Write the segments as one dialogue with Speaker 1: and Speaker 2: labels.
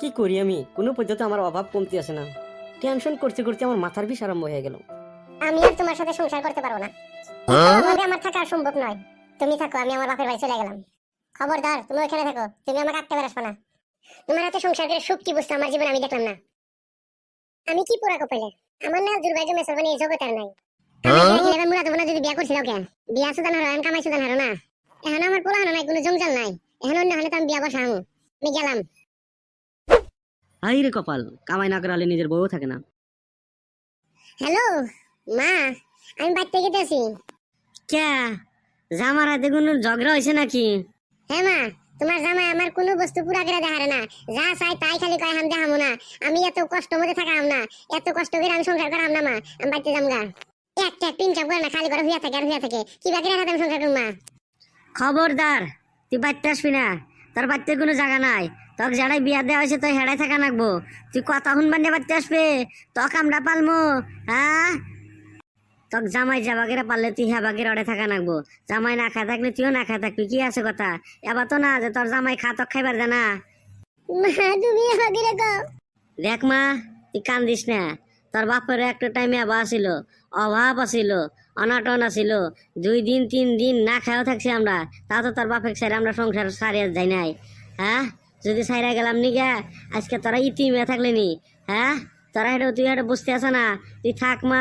Speaker 1: কি করি আমি? কোনো পদ্ধতি আমার অভাব কমতে আসে না। টেনশন করতে করতে আমার মাথার বিষ আরম্ভ হয়ে গেল।
Speaker 2: আমি আর তোমার সাথে সংসার করতে পারব না। আমাকে আমার থাকা সম্ভব নয়। তুমি থাকো আমি আমার বাপের বাড়ি চলে গেলাম। খবরদার তুমি ওইখানে থাকো। তুমি আমাকে আটকে বেরাসবে না। তোমার হাতে সংসার করে সুখ কি বুঝতো আমার জীবন আমি দেখলাম না। আমি কি পোড়া কপালে? আমার না দুর্ভাগ্য মেসর মানে এই জগৎ আর নাই। এবার মুরাদ বোনা যদি বিয়া করছিল কে বিয়া সুদান হারো আমি কামাই সুদান হারো না। এখন আমার পোলা হানো নাই কোনো জঞ্জাল নাই। এখন অন্য হলে তো আমি বিয়া বসাম। আমি গেলাম।
Speaker 1: হাই রে কপাল কামাই না করালে নিজের বউ থাকে না।
Speaker 2: হ্যালো মা আমি বাড়িতে গেতেছি
Speaker 1: কে জামারা দেখুন ঝগড়া হয়েছে নাকি?
Speaker 2: হ্যাঁ মা তোমার জামাই আমার কোনো বস্তু পুরা করে দেখারে না। যা চাই তাই খালি কয় হাম দেখামো না। আমি এত কষ্ট মধ্যে থাকাম না। এত কষ্ট করে আমি সংসার করাম না মা। আমি বাড়িতে যাম গা। একটা পিন চাপ করে না খালি করে হইয়া থাকে আর হইয়া থাকে। কি বাকি রাখাতে আমি সংসার করুম মা?
Speaker 1: খবরদার তুই বাড়িতে আসবি না। তোর বাড়িতে কোনো জায়গা নাই। তোকে যারাই বিয়া দেওয়া হয়েছে তুই হেড়াই থাকা নাকবো তুই কথা শুনবার নিয়ে বাড়িতে আসবে? তক আমরা পালমো হ্যাঁ? তক জামাই যাবাগেরা পারলে তুই হ্যাবাগের অড়ে থাকা নাকবো জামাই না খায় থাকলে তুইও না খায় থাকবি কি আছে কথা? এবার তো না যে তোর জামাই খা তক খাইবার দে না।
Speaker 2: তুমি
Speaker 1: দেখ মা তুই কান্দিস না। তোর বাপের একটা টাইমে আবার আসিল অভাব আসিল অনাটন আসিল দুই দিন তিন দিন না খাওয়া থাকছি আমরা। তা তো তোর বাপের সাইড আমরা সংসার সারিয়ে যাই নাই হ্যাঁ? যদি সাইরা গেলাম নি গা আজকে তোরা ইতিমে থাকলে নি হ্যাঁ? তোরা হেঁটে তুই হেঁটে বুঝতে আসে না, তুই থাক মা,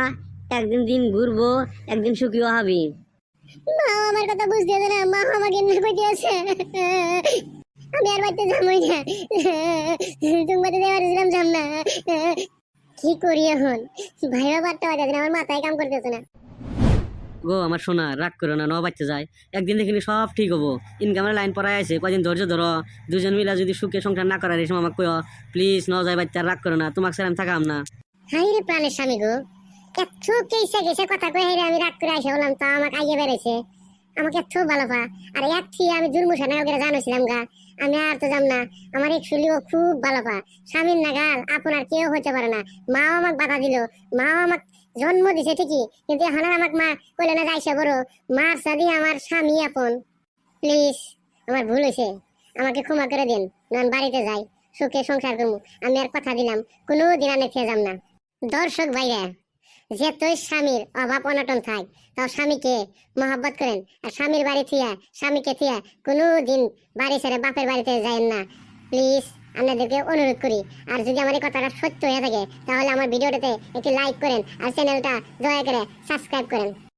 Speaker 1: একদিন দিন ঘুরবো, একদিন সুখীও হবি।
Speaker 2: আমার কথা বুঝতে না, মা আমাকে এমনি কইতে আছে। আমি আর না। তুমি ছিলাম না কি করি এখন? ভাইবা বাড়তে না, আমার মাথায় কাম করতেছে না।
Speaker 1: গো, আমার সোনা, রাগ করো না ন বাচ্চা যায়। একদিন দেখিনি সব ঠিক হব। ইনকামের লাইন পড়ায় আছে, কদিন ধৈর্য ধরো। দুজন মিলা যদি সুখে সংসার না করার সময় আমাকে কয় প্লিজ ন যায় বাচ্চা, রাগ করো না, তোমাকে স্যার আমি থাকাম না।
Speaker 2: হাই রে প্রাণের স্বামী গো, এত কেসে গেছে কথা কয়ে হাইরে আমি রাগ করে আসে বললাম, তা আমাকে আইয়ে বেড়েছে। আমাকে এত ভালো পা আর এক থেকে আমি দুর্মুষা না, ওকে জানোছিলাম গা। আমি আর তো যাম না। আমার এক শুলিও খুব ভালো পা স্বামীর নাগাল আপনার কেউ হতে পারে না। মাও আমাকে বাধা দিল। মাও আমাকে জন্ম দিছে ঠিকই, কিন্তু এখন আমাকে মা কইলে না যাইছে বড়। মার সাদি আমার স্বামী আপন। প্লিজ আমার ভুল হয়েছে আমাকে ক্ষমা করে দিন নন বাড়িতে যাই, সুখে সংসার করব আমি আর কথা দিলাম কোনো দিন আনে খেয়ে যাম না। দর্শক ভাইরা যে তুই স্বামীর অভাব অনটন থাক তাও স্বামীকে মহব্বত করেন। আর স্বামীর বাড়ি থিয়া, স্বামীকে থিয়া কোনো দিন বাড়ি ছেড়ে বাপের বাড়িতে যায়েন না। প্লিজ আপনাদেরকে অনুরোধ করি। আর যদি আমার এই কথাটা সত্য হয়ে থাকে, তাহলে আমার ভিডিওটাতে একটি লাইক করেন আর চ্যানেলটা দয়া করে সাবস্ক্রাইব করেন।